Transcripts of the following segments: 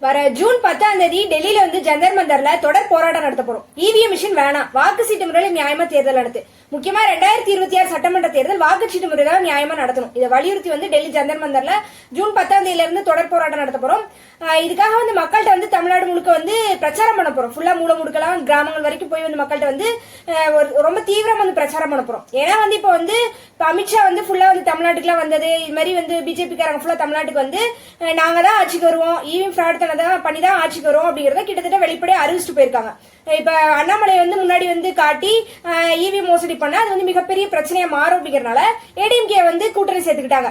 வர ஜூன் பத்தாம் தேதி டெல்லியில வந்து ஜந்தர் மந்தர்ல தொடர் போராட்டம் நடத்த போறோம். இவிஎம் மிஷின் வேணாம். வாக்கு சீட்டு முறையில் நியாயமா தேர்தல் நடத்து. முக்கியமா ரெண்டாயிரத்தி இருபத்தி ஆறு சட்டமன்ற தேர்தல் வாக்குச்சீட்டு முறையில நியாயமா நடத்தணும். இதை வலியுறுத்தி வந்து டெல்லி ஜந்தர் மந்தர்ல ஜூன் பத்தாம் தேதியில இருந்து தொடர் போராட்டம் நடத்த போறோம். இதுக்காக வந்து மக்கள்கிட்ட வந்து தமிழ்நாடு முழுக்க வந்து பிரச்சாரம் பண்ண போறோம். ஃபுல்லா மூட முடுக்கலாம் கிராமங்கள் வரைக்கும் போய் வந்து மக்கள்கிட்ட வந்து ஒரு ரொம்ப தீவிரம் வந்து பிரச்சாரம் பண்ண போறோம். ஏன்னா வந்து இப்போ வந்து இப்போ அமித்ஷா வந்து ஃபுல்லா வந்து தமிழ்நாட்டுக்குலாம் வந்தது. இது மாதிரி வந்து பிஜேபி காரங்க ஃபுல்லா தமிழ்நாட்டுக்கு வந்து நாங்க தான் ஆட்சிக்கு வருவோம். ஈவிஎம் ஃப்ராட் தான் பண்ணி தான் ஆட்சிக்கு வருவோம் அப்படிங்கறத கிட்டத்தட்ட வெளிப்படையா அறிவிச்சிட்டு போயிருக்காங்க. இப்ப அண்ணாமலை வந்து முன்னாடி வந்து காட்டி ஈவி மோசடி பண்ண அது வந்து மிகப்பெரிய பிரச்சனையா மாறும் அப்படிங்கறனால ஏடிஎம்கே வந்து கூட்டணி சேர்த்துக்கிட்டாங்க.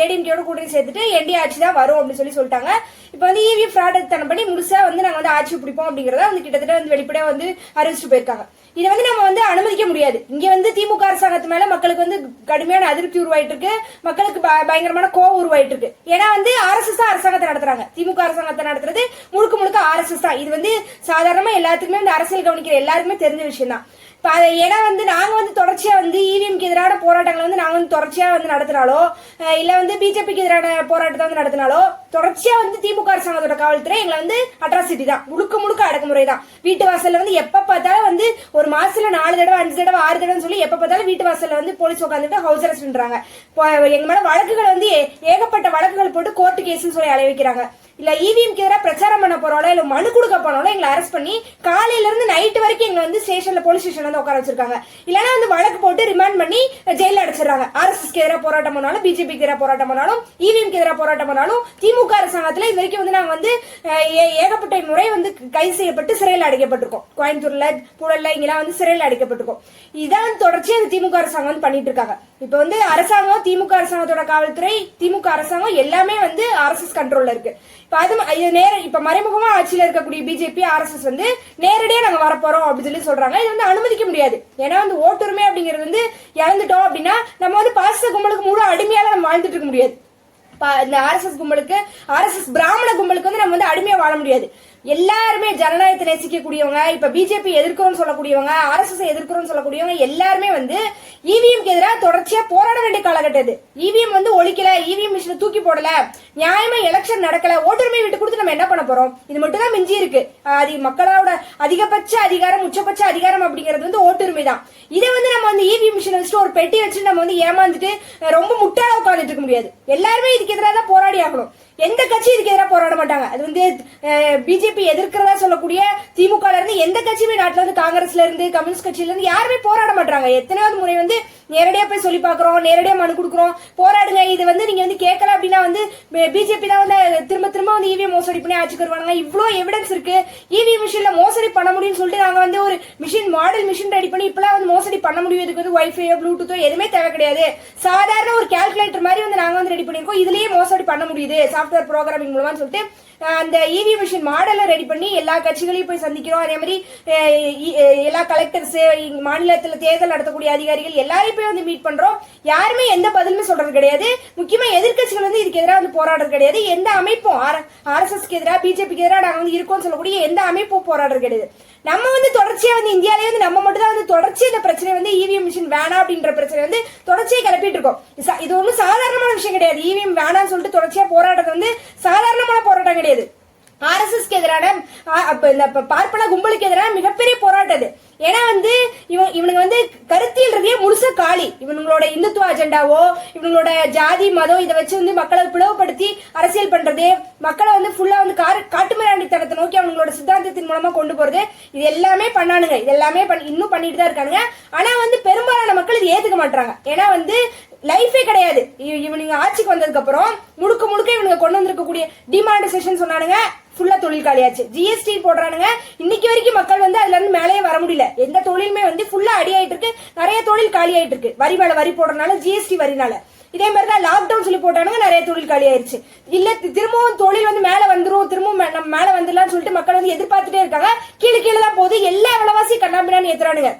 ஏடிஎம்கேயோட கூட்டணி சேர்த்துட்டு என்டி ஆட்சி தான் வரும் அப்படின்னு சொல்லி சொல்லிட்டாங்க. இப்ப வந்து இவி ஃப்ராட் தனம் பண்ணி முழுசா வந்து நாங்க வந்து ஆட்சி பிடிப்போம் அப்படிங்கறத வந்து கிட்டத்தட்ட வந்து வெளிப்படையா வந்து அறிவிச்சிட்டு போயிருக்காங்க. இதை வந்து நம்ம வந்து அனுமதிக்க முடியாது. இங்க வந்து திமுக அரசாங்கத்து மேல மக்களுக்கு வந்து கடுமையான அதிருப்தி உருவாயிட்டு இருக்கு மக்களுக்கு ப- பயங்கரமான கோவம் உருவாயிட்டு இருக்கு ஏன்னா வந்து ஆர்எஸ்எஸ் தான் அரசாங்கத்தை நடத்துறாங்க. திமுக அரசாங்கத்தை நடத்துறது முழுக்க முழுக்க ஆர்எஸ்எஸ் தான். இது வந்து சாதாரணமா எல்லாத்துக்குமே இந்த அரசியல் கவனிக்கிற எல்லாருக்குமே தெரிஞ்ச விஷயம் தான் இப்போ அதை ஏன்னா வந்து நாங்கள் வந்து தொடர்ச்சியாக வந்து இவிஎம்க்கு எதிரான போராட்டங்களை வந்து நாங்கள் வந்து தொடர்ச்சியாக வந்து நடத்தினாலோ இல்லை வந்து பிஜேபிக்கு எதிரான போராட்டத்தை வந்து நடத்தினாலோ தொடர்ச்சியாக வந்து திமுக அரசாங்கத்தோட காவல்துறை எங்களை வந்து அட்ராசிட்டி தான். முழுக்க முழுக்க அடக்குமுறை தான். வீட்டு வாசலில் வந்து எப்போ பார்த்தாலும் வந்து ஒரு மாதத்தில் நாலு தடவை அஞ்சு தடவை ஆறு தடவை சொல்லி எப்போ பார்த்தாலும் வீட்டு வாசலில் வந்து போலீஸ் உட்காந்துட்டு ஹவுஸ் அரெஸ்ட் பண்றாங்க. இப்போ எங்க வழக்குகள் வந்து ஏ- ஏகப்பட்ட வழக்குகள் போட்டு கோர்ட்டு கேஸ்ன்னு சொல்லி அலைவிக்கிறாங்க இல்ல இவிஎம்க்கு எதிராக பிரச்சாரம் பண்ண போறோம்ல இல்ல மனு கொடுக்க போனாலும் எங்களை அரெஸ்ட் பண்ணி காலையில இருந்து வரைக்கும் எங்களை வந்து ஸ்டேஷன்ல போலீஸ் ஸ்டேஷன் வந்து உட்கார வச்சிருக்காங்க. இல்லைன்னா வந்து வழக்கு போட்டு ரிமாண்ட் பண்ணி ஜெயில அடைச்சிடுறாங்க. ஆர்எஸ்எஸ்க்கு எதிராக போராட்டம் பண்ணாலும் பிஜேபிக்கு எதிராக போராட்டம் பண்ணாலும் இவிஎம்க்கு எதிராக போராட்டம் பண்ணாலும் திமுக அரசாங்கத்துல இது வரைக்கும் வந்து நாங்கள் வந்து ஏ- ஏகப்பட்ட முறை வந்து கைது செய்யப்பட்டு சிறையில் அடைக்கப்பட்டிருக்கோம். கோயம்புத்தூர்ல புழல்ல இங்கெல்லாம் வந்து சிறையில் அடைக்கப்பட்டிருக்கோம். இதான் தொடர்ச்சி அந்த திமுக அரசாங்கம் வந்து பண்ணிட்டு இருக்காங்க. இப்ப வந்து அரசாங்கம் திமுக அரசாங்கத்தோட காவல்துறை திமுக அரசாங்கம் எல்லாமே வந்து ஆர்எஸ்எஸ் கண்ட்ரோல்ல இருக்கு. இப்ப அது இது நேர இப்ப மறைமுகமா ஆட்சியில இருக்கக்கூடிய பிஜேபி ஆர்எஸ்எஸ் வந்து நேரடியா நாங்க வரப்போறோம் அப்படின்னு சொல்லி சொல்றாங்க. இது வந்து அனுமதிக்க முடியாது. ஏன்னா வந்து ஓட்டுரிமை அப்படிங்கிறது வந்து இழந்துட்டோம் அப்படின்னா நம்ம வந்து பாசிச கும்பலுக்கு முழு அடிமையால நம்ம வாழ்ந்துட்டு இருக்க முடியாது. பா- இந்த ஆர்எஸ்எஸ் கும்பலுக்கு ஆர்எஸ்எஸ் பிராமண கும்பலுக்கு வந்து நம்ம வந்து அடிமையா வாழ முடியாது. எல்லாருமே ஜனநாயகத்தை நேசிக்கக்கூடியவங்க இப்ப பிஜேபி எதிர்க்கிறோம் சொல்லக்கூடியவங்க ஆர்எஸ்எஸ் எதிர்க்கிறோம் சொல்லக்கூடியவங்க எல்லாருமே வந்து இவிஎம்க்கு எதிராக தொடர்ச்சியா போராட வேண்டிய காலகட்டம் இது இவிஎம் வந்து ஒழிக்கல இவிஎம் மிஷினை தூக்கி போடல நியாயமா எலெக்ஷன் நடக்கல ஓட்டுரிமை விட்டு கொடுத்து நம்ம என்ன பண்ண போறோம்? இது மட்டும் தான் மிஞ்சி இருக்கு. அது மக்களோட அதிகபட்ச அதிகாரம் உச்சபட்ச அதிகாரம் அப்படிங்கிறது வந்து ஓட்டுரிமை தான். இதை வந்து நம்ம வந்து இவிஎம் மிஷினை வச்சுட்டு ஒரு பெட்டி வச்சு நம்ம வந்து ஏமாந்துட்டு ரொம்ப முட்டாள உட்காந்துட்டு இருக்க முடியாது. எல்லாருமே இதுக்கு எதிராக தான் போராடி ஆகணும். எந்த கட்சி இதுக்கு எதிராக போராட மாட்டாங்க? அது வந்து பிஜேபி எதிர்க்கிறதா சொல்லக்கூடிய திமுக இருந்து எந்த கட்சியுமே நாட்டில் இருந்து காங்கிரஸ்ல இருந்து கம்யூனிஸ்ட் கட்சியில இருந்து யாருமே போராட மாட்டாங்க. எத்தனையாவது முறை வந்து நேரடியாக போய் சொல்லி பார்க்குறோம் நேரடியாக மனு கொடுக்குறோம். போராடுங்க இது வந்து நீங்கள் வந்து கேட்கல அப்படின்னா வந்து பிஜேபி தான் வந்து திரும்ப திரும்ப வந்து இவிஎம் மோசடி பண்ணி ஆட்சிக்கு வருவாங்க இவ்வளோ எவிடன்ஸ் இருக்கு. இவிஎம் மிஷினில் மோசடி பண்ண முடியும்னு சொல்லிட்டு நாங்கள் வந்து ஒரு மிஷின் மாடல் மிஷின் ரெடி பண்ணி இப்பெல்லாம் வந்து மோசடி பண்ண முடியும். இதுக்கு வந்து ஒய்ஃபையோ ப்ளூடூத்தோ எதுவுமே தேவை கிடையாது. சாதாரண ஒரு கால்குலேட்டர் மாதிரி வந்து நாங்கள் வந்து ரெடி பண்ணியிருக்கோம். இதுலேயே மோசடி பண்ண முடியுது. சாஃப்ட்வேர் ப்ரோக்ராமிங் மூலமா சொல்லிட்டு அஹ், அந்த இவி மிஷின் மாடலை ரெடி பண்ணி எல்லா கட்சிகளையும் போய் சந்திக்கிறோம். அதே மாதிரி எல்லா கலெக்டர்ஸ் மாநிலத்தில் தேர்தல் நடத்தக்கூடிய அதிகாரிகள் எல்லாரையும் போய் வந்து மீட் பண்றோம். யாருமே எந்த பதிலுமே சொல்றது கிடையாது. முக்கியமா எதிர்க்கட்சிகள் வந்து இதுக்கு எதிராக வந்து போராடுறது கிடையாது. எந்த அமைப்பும் ஆர்எஸ்எஸ்க்கு எதிராக பிஜேபிக்கு எதிராக நாங்கள் வந்து இருக்கோம்னு சொல்லக்கூடிய எந்த அமைப்பும் போராடுறது கிடையாது. நம்ம வந்து தொடர்ச்சியா வந்து இந்தியாவிலே வந்து நம்ம மட்டும் தான் வந்து தொடர்ச்சி இந்த பிரச்சனை வந்து இவிஎம் மிஷின் வேணாம் அப்படின்ற பிரச்சனை வந்து தொடர்ச்சியை கிளப்பிட்டு இருக்கோம். இது இது ஒன்றும் சாதாரணமான விஷயம் கிடையாது. இவிஎம் வேணாம்னு சொல்லிட்டு தொடர்ச்சியா போராடுறது வந்து சாதாரணமான போராட்டம் கிடையாது. ஆர்எஸ்எஸ்க்கு எதிரான அப்ப இந்த ப- பார்ப்பன கும்பலுக்கு எதிரான மிகப்பெரிய போராட்டம் இது ஏன்னா வந்து இவன் இவனுங்க வந்து கருத்தியல்றதே ரீதியா முழுசா காலி. இவனுங்களோட இந்துத்துவ அஜெண்டாவோ இவனுங்களோட ஜாதி மதம் இதை வச்சு வந்து மக்களை பிளவுபடுத்தி அரசியல் பண்றது மக்களை வந்து ஃபுல்லா வந்து காரு காட்டுமிராண்டித்தனத்தை நோக்கி அவங்களோட சித்தாந்தத்தின் மூலமா கொண்டு போறது. இது எல்லாமே பண்ணானுங்க. இது எல்லாமே பண்ணி இன்னும் பண்ணிட்டு தான் இருக்கானுங்க. ஆனா வந்து பெரும்பாலான மக்கள் இது ஏத்துக்க மாட்டாங்க ஏன்னா வந்து லைஃபே கிடையாது. இவ- இவனுங்க ஆட்சிக்கு வந்ததுக்கு அப்புறம் முழுக்க முழுக்க இவனுங்க கொண்டு வந்திருக்கக்கூடிய டிமானிசேஷன் சொன்னானுங்க. ஃபுல்லா தொழில் காலியாச்சு. ஜிஎஸ்டி போடுறானுங்க. இன்னைக்கு வரைக்கும் மக்கள் வந்து அதுல இருந்து மேலேயே வர முடியல. எந்த தொழிலுமே வந்து ஃபுல்லா அடி ஆயிட்டு இருக்கு. நிறைய தொழில் காலி ஆயிட்டு இருக்கு. வரி மேல வரி போடுறதுனால ஜிஎஸ்டி வரினால. இதே மாதிரி தான் லாக்டவுன் சொல்லி போட்டானுங்க நிறைய தொழில் காலி ஆயிருச்சு. இல்ல திரும்பவும் தொழில் வந்து மேல வந்துரும். திரும்பவும் மே- நம்ம மேல வந்துடலாம்னு சொல்லிட்டு மக்கள் வந்து எதிர்பார்த்துட்டே இருக்காங்க. கீழே கீழே தான் போகுது. எல்லா விலைவாசி கண்ணாம்பினான்னு ஏத்துறானுங்க.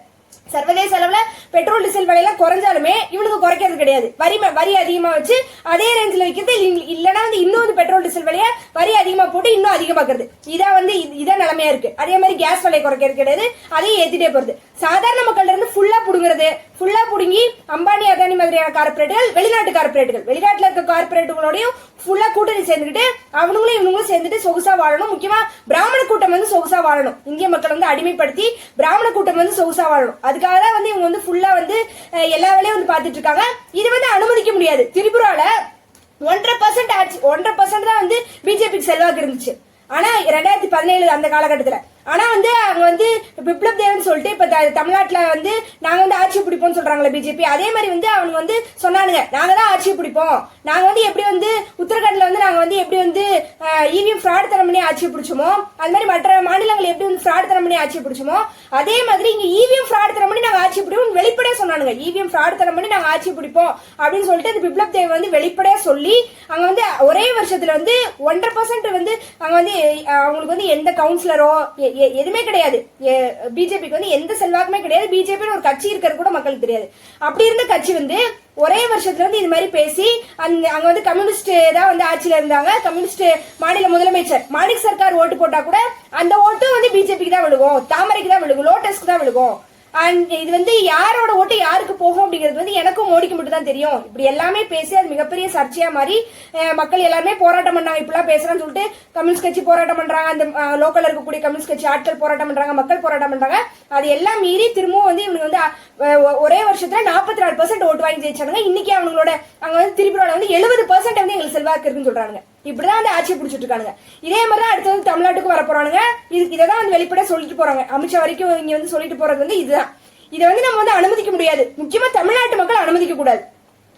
சர்வதேச அளவுல பெட்ரோல் டீசல் விலையெல்லாம் குறைஞ்சாலுமே இவனுக்கு குறைக்கிறது கிடையாது. வரி வரி அதிகமா வச்சு அதே ரேஞ்சில் வைக்கிறது இல்லைன்னா வந்து இன்னும் வந்து பெட்ரோல் டீசல் விலைய வரி அதிகமா போட்டு இன்னும் அதிகமாக்குறது. இதான் வந்து இது- இதான் நிலைமையா இருக்கு. அதே மாதிரி கேஸ் விலை குறைக்கிறது கிடையாது. அதையும் ஏத்திட்டே போறது. சாதாரண மக்கள்ல இருந்து ஃபுல்லா புடுங்குறது. ஃபுல்லா புடுங்கி அம்பானி அதானி மாதிரியான கார்பரேட்டுகள் வெளிநாட்டு கார்பரேட்டுகள் வெளிநாட்டுல இருக்க கார்பரேட்டுகளோடையும் ஃபுல்லா கூட்டணி சேர்ந்துக்கிட்டு அவனுங்களும் இவனுங்களும் சேர்ந்துட்டு சொகுசா வாழணும். முக்கியமா பிராமண கூட்டம் வந்து சொகுசா வாழணும். இந்திய மக்கள் வந்து அடிமைப்படுத்தி பிராமண கூட்டம் வந்து சொகுசா வாழணும். அதுக்காக தான் வந்து இவங்க வந்து ஃபுல்லா வந்து எல்லா வேலையும் வந்து பார்த்துட்டு இருக்காங்க. இது வந்து அனுமதிக்க முடியாது. திரிபுரால ஒன்றரை பர்சன்ட் ஆச்சு. ஒன்றரை பர்சன்ட் தான் வந்து பிஜேபிக்கு செல்வாக்கு இருந்துச்சு. ஆனா ரெண்டாயிரத்தி பதினேழு அந்த காலகட்டத்துல ஆனால் வந்து அவங்க வந்து விப்ளப் தேவன் சொல்லிட்டு இப்போ த- வந்து நாங்கள் வந்து ஆட்சி பிடிப்போம்னு சொல்கிறாங்களே பிஜேபி. அதே மாதிரி வந்து அவங்க வந்து சொன்னானுங்க நாங்கள் தான் ஆட்சி பிடிப்போம். நாங்கள் வந்து எப்படி வந்து உத்தரகாண்டில் வந்து நாங்கள் வந்து எப்படி வந்து இவிஎம் ஃப்ராட் தரம் பண்ணி ஆட்சி பிடிச்சோமோ அது மாதிரி மற்ற மாநிலங்கள் எப்படி வந்து ஃப்ராட் தரம் பண்ணி ஆட்சி பிடிச்சோமோ அதே மாதிரி இங்கே இவிஎம் ஃப்ராட் தரம் பண்ணி நாங்கள் ஆட்சி பிடிப்போம் வெளிப்படையா சொன்னானுங்க. இவிஎம் ஃப்ராட் தரம் பண்ணி நாங்க ஆட்சி பிடிப்போம் அப்படின்னு சொல்லிட்டு அந்த பிப்ளப் தேவ் வந்து வெளிப்படையா சொல்லி அங்க வந்து ஒரே வருஷத்துல வந்து ஒன்றரை பர்சன்ட் வந்து அங்க வந்து அவங்களுக்கு வந்து எந்த கவுன்சிலரோ எ- எ- எதுவுமே கிடையாது. பிஜேபிக்கு வந்து எந்த செல்வாக்குமே கிடையாது. பிஜேபின்னு ஒரு கட்சி இருக்கிறது கூட மக்களுக்கு தெரியாது. அப்படி இருந்த கட்சி வந்து ஒரே வருஷத்துல வந்து இது மாதிரி பேசி அந்த அங்க வந்து கம்யூனிஸ்ட் தான் வந்து ஆட்சியில இருந்தாங்க. கம்யூனிஸ்ட் மாநில முதலமைச்சர் மாணிக் சர்க்கார் ஓட்டு போட்டா கூட அந்த ஓட்டு வந்து பிஜேபிக்கு தான் விழுகும். தாமரைக்கு தான் விழுகும். லோட்டஸ்க்கு தான் விழுகும். அண்ட் இது வந்து யாரோட ஓட்டு யாருக்கு போகும் அப்படிங்கிறது வந்து எனக்கும் மோடிக்கு மட்டும் தான் தெரியும். இப்படி எல்லாமே பேசி அது மிகப்பெரிய சர்ச்சையா மாதிரி மக்கள் எல்லாருமே போராட்டம் பண்ணாங்க. இப்பெல்லாம் பேசுறான்னு சொல்லிட்டு கம்யூனிஸ்ட் கட்சி போராட்டம் பண்றாங்க. அந்த லோக்கல் இருக்கக்கூடிய கம்யூனிஸ்ட் கட்சி ஆட்கள் போராட்டம் பண்றாங்க. மக்கள் போராட்டம் பண்றாங்க. அது எல்லாம் மீறி திரும்பவும் வந்து இவங்க வந்து ஒரே வருஷத்துல நாற்பத்தி நாலு பர்சன்ட் ஓட்டு வாங்கி ஜெயிச்சாங்க இன்னைக்கு அவங்களோட அங்க வந்து திருப்பியோட வந்து எழுபது பர்சன்ட் வந்து எங்களுக்கு செல்வாக்கு இருக்குன்னு சொல்றாங்க இப்படிதான் வந்து ஆட்சியை பிடிச்சிட்டு இருக்காங்க இதே மாதிரி தான் அடுத்து வந்து தமிழ்நாட்டுக்கு வர போறானுங்க இதுக்கு இதை தான் வந்து வெளிப்பட சொல்லிட்டு போறாங்க. அமித்ஷா வரைக்கும் இங்க வந்து சொல்லிட்டு போறது வந்து இதுதான் இதை வந்து நம்ம வந்து அனுமதிக்க முடியாது. முக்கியமா தமிழ்நாட்டு மக்கள் அனுமதிக்க கூடாது.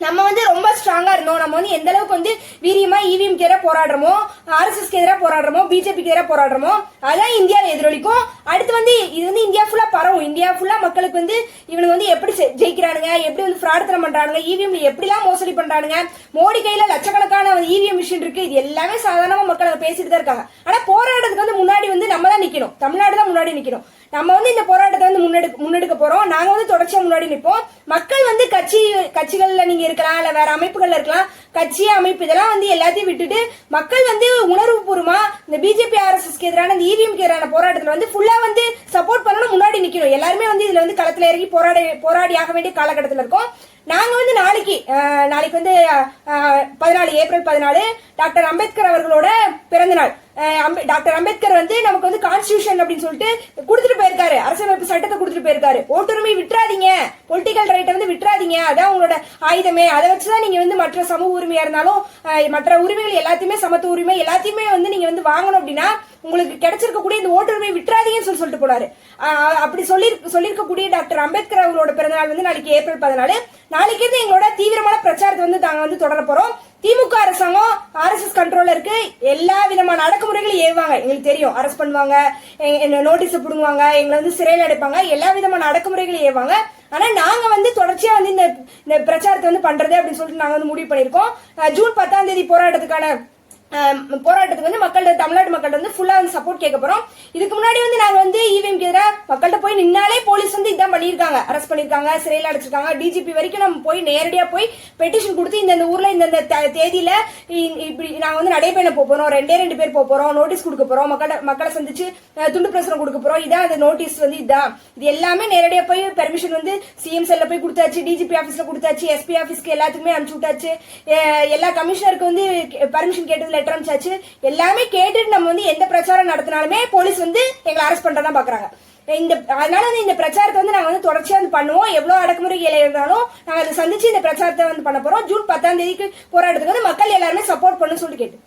நம்ம வந்து ரொம்ப ஸ்ட்ராங்கா இருந்தோம். நம்ம வந்து எந்த அளவுக்கு வந்து வீரியமா இவிஎம் எதிராக போராடுறோமோ ஆர்எஸ்எஸ்க்கு எதிராக போராடுறோமோ பிஜேபிக்கு எதிராக போராடுறோமோ அதான் இந்தியாவில் எதிரொலிக்கும். அடுத்து வந்து இது வந்து இந்தியா ஃபுல்லா பரவும். இந்தியா ஃபுல்லா மக்களுக்கு வந்து இவனுங்க வந்து எப்படி ஜெயிக்கிறானுங்க எப்படி வந்து ஃப்ராடுத்தனம் பண்றானுங்க இவிஎம் எப்படிலாம் மோசடி பண்றானுங்க மோடி கையில லட்சக்கணக்கான இவிஎம் மிஷின் இருக்கு. இது எல்லாமே சாதாரணமா மக்கள் அங்க பேசிட்டு தான் இருக்காங்க. ஆனா போராடுறதுக்கு வந்து முன்னாடி வந்து நம்ம தான் நிக்கணும். தமிழ்நாடு தான் முன்னாடி நிக்கணும். நம்ம வந்து இந்த போராட்டத்தை வந்து முன்னெடுக்க முன்னெடுக்க போறோம். நாங்க வந்து தொடர்ச்சியா முன்னாடி நிற்போம். மக்கள் வந்து கட்சி கட்சிகள்ல நீங்க இருக்கலாம் இல்ல வேற அமைப்புகள்ல இருக்கலாம் கட்சி அமைப்பு இதெல்லாம் வந்து எல்லாத்தையும் விட்டுட்டு மக்கள் வந்து உணர்வுபூர்வமா இந்த பிஜேபி ஆர்எஸ்எஸ்க்கு எதிரான இந்த இவிஎம்க்கு எதிரான போராட்டத்துல வந்து ஃபுல்லா வந்து சப்போர்ட் பண்ணணும் முன்னாடி நிக்கணும். எல்லாருமே வந்து இதுல வந்து களத்துல இறங்கி போராடி போராடி ஆக வேண்டிய காலகட்டத்துல இருக்கோம். நாங்க வந்து நாளைக்கு நாளைக்கு வந்து பதினாலு ஏப்ரல் பதினாலு டாக்டர் அம்பேத்கர் அவர்களோட பிறந்த நாள் டாக்டர் அம்பேத்கர் வந்து நமக்கு வந்து கான்ஸ்டியூஷன் அப்படின்னு சொல்லிட்டு கொடுத்துட்டு போயிருக்காரு. அரசியலமைப்பு சட்டத்தை கொடுத்துட்டு போயிருக்காரு. ஓட்டுரிமை விட்டுறாதீங்க. பொலிட்டிக்கல் ரைட்டை வந்து விட்டுறாதீங்க. அதான் உங்களோட ஆயுதமே. அதை வச்சுதான் நீங்க வந்து மற்ற சமூக உரிமையா இருந்தாலும் மற்ற உரிமைகள் எல்லாத்தையுமே சமத்துவ உரிமை எல்லாத்தையுமே வந்து நீங்க வந்து வாங்கணும் அப்படின்னா உங்களுக்கு கிடைச்சிருக்கக்கூடிய இந்த ஓட்டுரிமை விட்டுறாதீங்கன்னு சொல்லி சொல்லிட்டு போனாரு. அப்படி சொல்லி சொல்லியிருக்கக்கூடிய டாக்டர் அம்பேத்கர் அவங்களோட பிறந்தநாள் வந்து நாளைக்கு ஏப்ரல் பதினாலு. நாளைக்கு இருந்து எங்களோட தீவிரமான பிரச்சாரத்தை வந்து நாங்க வந்து தொடர போறோம். திமுக அரசாங்கம் ஆர்எஸ்எஸ் கண்ட்ரோல இருக்கு. எல்லா விதமான அடக்குமுறைகளும் ஏவாங்க எங்களுக்கு தெரியும். அரெஸ்ட் பண்ணுவாங்க. நோட்டீஸ் பிடுங்குவாங்க. எங்களை வந்து சிறையில் அடைப்பாங்க. எல்லா விதமான அடக்குமுறைகளும் ஏவாங்க ஆனா நாங்க வந்து தொடர்ச்சியா வந்து இந்த இந்த பிரச்சாரத்தை வந்து பண்றது அப்படின்னு சொல்லிட்டு நாங்க வந்து முடிவு பண்ணிருக்கோம் ஜூன் பத்தாம் தேதி போராட்டத்துக்கான போராட்டத்துக்கு வந்து மக்கள்கிட்ட தமிழ்நாட்டு மக்கள்கிட்ட வந்து ஃபுல்லா வந்து சப்போர்ட் கேட்க போறோம். இதுக்கு முன்னாடி வந்து நாங்க வந்து இவிஎம்க்கு எதிராக மக்கள்கிட்ட போய் நின்னாலே போலீஸ் வந்து இதான் பண்ணியிருக்காங்க. அரெஸ்ட் பண்ணிருக்காங்க சிறையில் அடைச்சிருக்காங்க. டிஜிபி வரைக்கும் நம்ம போய் நேரடியா போய் பெட்டிஷன் கொடுத்து இந்த ஊரில் ஊர்ல இந்த தேதியில் தேதியில இ- இப்படி நாங்க வந்து நடைபயணம் போக போறோம். ரெண்டே ரெண்டு பேர் போக போறோம். நோட்டீஸ் கொடுக்க போறோம். மக்களை மக்களை சந்திச்சு துண்டு பிரசுரம் கொடுக்க போறோம். இதான் அந்த நோட்டீஸ் வந்து இதான். இது எல்லாமே நேரடியா போய் பெர்மிஷன் வந்து சிஎம் செல்ல போய் கொடுத்தாச்சு டிஜிபி ஆபீஸ்ல கொடுத்தாச்சு எஸ்பி ஆபீஸ்க்கு எல்லாத்துக்குமே அனுப்பிச்சு விட்டாச்சு. எல்லா கமிஷனருக்கு வந்து பர்மிஷன் கேட்டது லெட்டர் அனுப்பிச்சாச்சு எல்லாமே கேட்டுட்டு நம்ம வந்து எந்த பிரச்சாரம் நடத்தினாலுமே போலீஸ் வந்து எங்களை அரெஸ்ட் பண்றதா பாக்குறாங்க. இந்த அதனால வந்து இந்த பிரச்சாரத்தை வந்து நாங்கள் வந்து தொடர்ச்சியா வந்து பண்ணுவோம். எவ்வளவு அடக்குமுறை இருந்தாலும் நாங்கள் அதை சந்திச்சு இந்த பிரச்சாரத்தை வந்து பண்ண போறோம். ஜூன் பத்தாம் தேதிக்கு போராட்டத்துக்கு வந்து மக்கள் எல்லாருமே சப்போர்ட் பண்ணு சொல்லிட்டு கேட்டு.